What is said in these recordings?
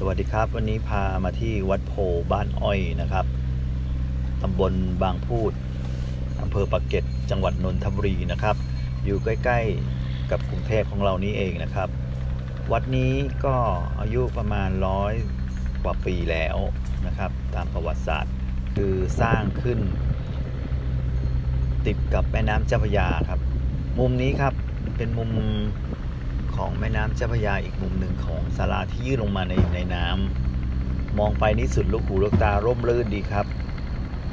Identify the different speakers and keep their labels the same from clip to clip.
Speaker 1: สวัสดีครับ วันนี้พามาที่วัดโพบ้านอ้อยนะครับ ตำบลบางพูด อำเภอปากเกร็ด จังหวัดนนทบุรีนะครับ อยู่ใกล้ๆกับกรุงเทพของเรานี้เองนะครับ วัดนี้ก็อายุประมาณร้อยกว่าปีแล้วนะครับ ตามประวัติศาสตร์คือสร้างขึ้น ติดกับแม่น้ำเจ้าพระยาครับ มุมนี้ครับเป็นมุม ของแม่น้ำเจ้าพระยาอีกมุมหนึ่งของศาลาที่ยื่นลงมาในในน้ำมองไปนี่สุดลูกหูลูกตาร่มรื่นดีครับ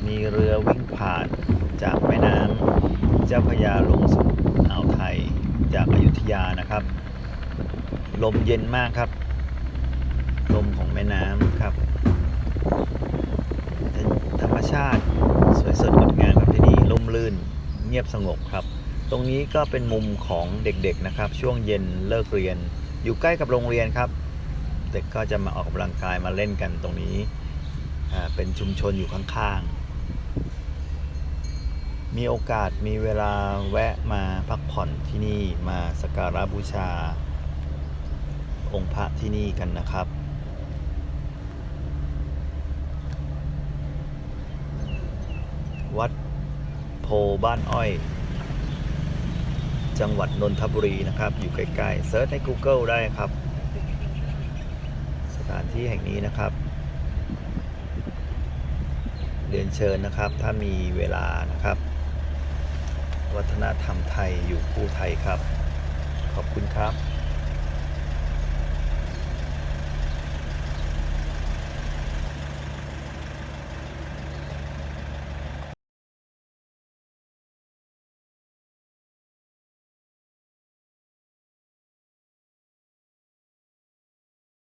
Speaker 1: มีเรือวิ่งผ่านจากแม่น้ำเจ้าพระยาลงสู่อ่าวไทยจากอายุทยานะครับ ลมเย็นมากครับ ลมของแม่น้ำครับ ธรรมชาติสวยสดงดงามครับที่นี่ร่มรื่นเงียบสงบครับ ตรงนี้ก็เป็นมุมของเด็กๆนะครับ ช่วงเย็นเลิกเรียน อยู่ใกล้กับโรงเรียนครับ เด็กก็จะมาออกกำลังกายมาเล่นกันตรงนี้เป็นชุมชนอยู่ข้างๆ มีโอกาสมีเวลาแวะมาพักผ่อนที่นี่มาสักการะบูชา องค์พระที่นี่กันนะครับวัดโพบ้านอ้อย จังหวัดนนทบุรีนะครับ อยู่ใกล้ๆเซิร์ชใน Google ได้ครับ สถานที่แห่งนี้นะครับ เรียนเชิญนะครับ ถ้ามีเวลานะครับ วัฒนธรรมไทยอยู่คู่ไทยครับ ขอบคุณครับ